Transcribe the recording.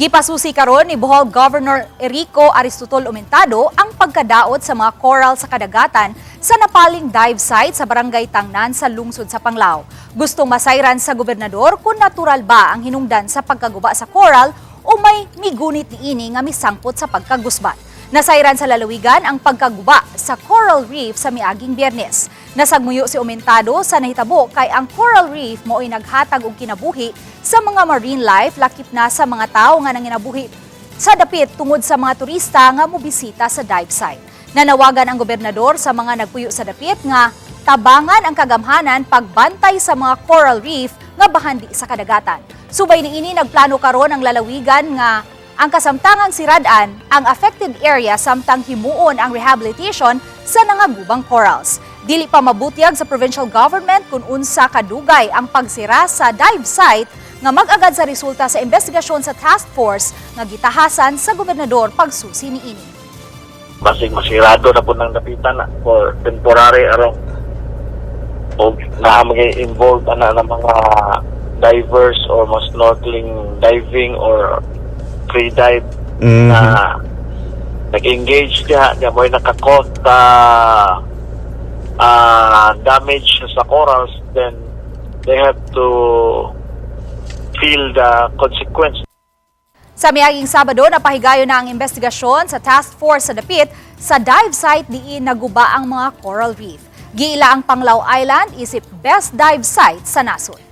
Gipasusi karon ni Bohol Governor Erico Aristotol Umentado ang pagkadaot sa mga coral sa kadagatan sa napaling dive site sa Barangay Tangnan sa lungsod sa Panglao. Gustong masayran sa gobernador kung natural ba ang hinungdan sa pagkaguba sa coral o may migunit ni ini nga misangpot sa pagkagusbat. Nasayran sa lalawigan ang pagkaguba sa coral reef sa miaging biyernes. Nasagmuyo si Umentado sa nahitabo kay ang coral reef mo'y naghatag og kinabuhi sa mga marine life lakip na sa mga tao nga nanginabuhi sa dapit tungod sa mga turista nga mobisita sa dive site. Nanawagan ang gobernador sa mga nagpuyo sa dapit nga tabangan ang kagamhanan pagbantay sa mga coral reef nga bahandi sa kadagatan. Subay niini nagplano karon ang lalawigan nga ang kasamtangang siradan ang affected area samtang himuon ang rehabilitation sa nangagubang corals. Dili pa mabutyag sa provincial government kung unsa kadugay ang pagsira sa dive site nga mag-agad sa resulta sa investigasyon sa task force nga gitahasan sa gobernador pagsusi niini. basig masirado na po ng dapitan na for temporary aron o na involved ana ng mga divers or mga snorkeling diving or free dive Mhm. na nag-engage diha diya mo nakakot uh, uh, damage sa corals then they have to feel the consequence Sa miyaging Sabado, napahigayo na ang investigasyon sa task force sa Dapit sa dive site diin naguba ang mga coral reef. Giila ang Panglao Island isip best dive site sa nasod.